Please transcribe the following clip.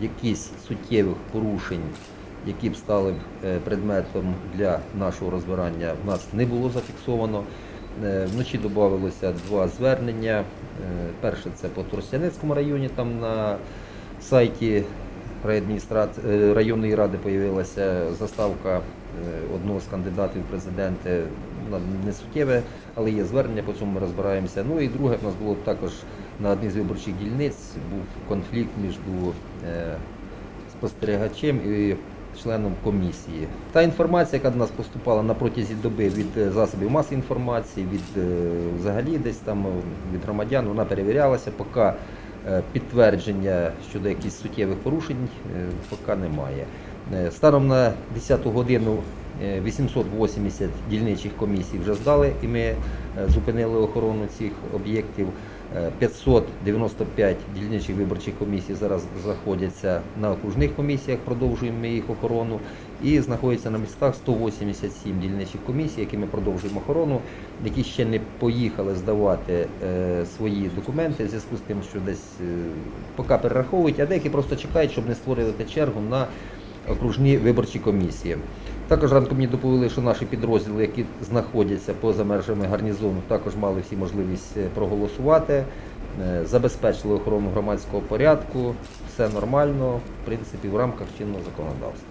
якісь суттєвих порушень, які б стали е, предметом для нашого розбирання, в нас не було зафіксовано. Е, Вночі додавалося два звернення. Е, Перше це по Тростянецькому районі, там на сайті районної ради появилася заставка одного з кандидатів в президенти. Не суттєве, але є звернення, по цьому ми розбираємося. Ну і друге, в нас було також на одній з виборчих дільниць був конфлікт між е, спостерігачем і членом комісії. Та інформація, яка до нас поступала на протязі доби від е, засобів масової інформації, від е, взагалі десь там від громадян, вона перевірялася, поки підтвердження щодо якихось суттєвих порушень поки немає. Станом на 10 годину е, 880 дільничих комісій вже здали, і ми зупинили охорону цих об'єктів. Е, 595 дільничих виборчих комісій зараз знаходяться на окружних комісіях, продовжуємо їх охорону. І знаходяться на містах 187 дільничих комісій, які ми продовжуємо охорону, які ще не поїхали здавати е, свої документи в зв'язку з тим, що десь е, поки перераховують, а деякі просто чекають, щоб не створювати чергу на окружні виборчі комісії. Також ранку мені доповіли, що наші підрозділи, які знаходяться поза межами гарнізону, також мали всі можливість е, проголосувати, е, забезпечили охорону громадського порядку, все нормально, в принципі, в рамках чинного законодавства.